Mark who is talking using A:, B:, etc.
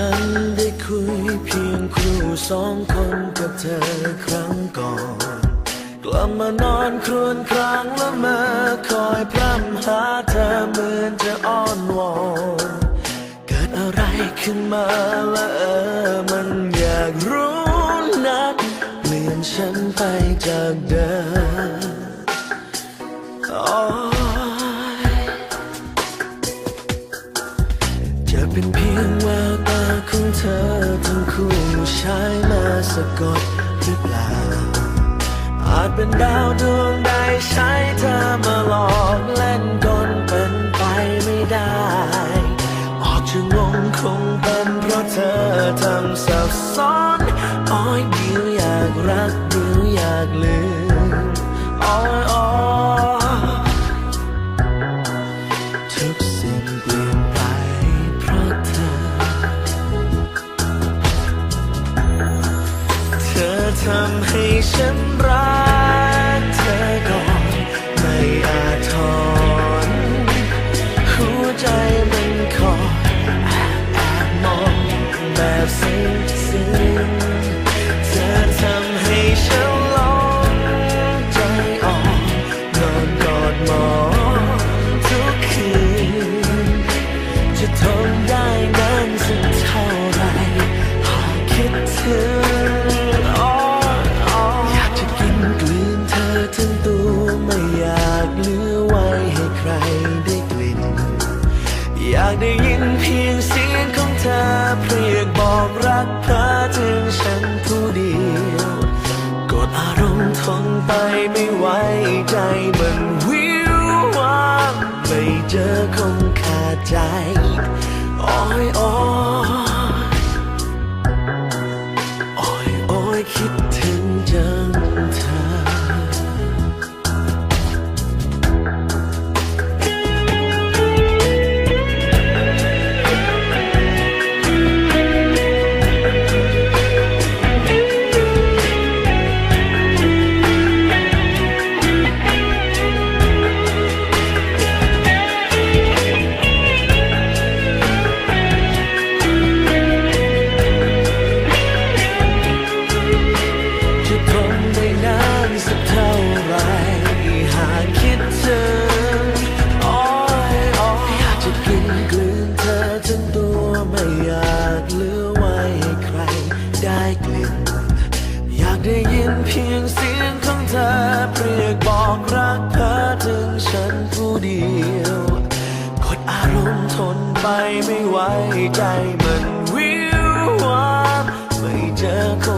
A: ฉันได้คุยเพียงครูสองคนกับเธอครั้งก่อน กลับมานอนครวญครางละเมอคอยพร่ำหาเธอเหมือนจะอ้อนวอนเกิดอะไรขึ้นมาละเออมันอยากรู้นัก เปลี่ยนฉันไปจากเดิม ช้มาสะกดหรือเปล่าอาจเป็นดาวดวงใดใช้เธอมาหลอกเล่นกลเป็นไปไม่ได้ ออกจะงงคงเป็นเพราะเธอทำสับซ้อนอ้อยเดียวอยากรักเดียวอยากลืมอ้อยอ้อย ทำให้ฉันรัก ทนไปไม่ไหวใจมันวิววางไม่เจอคงขาดใจอ้อยอ้อย ได้ยินเพียงเสียงของเธอเรียกบอกรักเธอถึงฉันผู้เดียวกดอารมณ์ทนไปไม่ไหวใจมันวิววับไม่เจอคน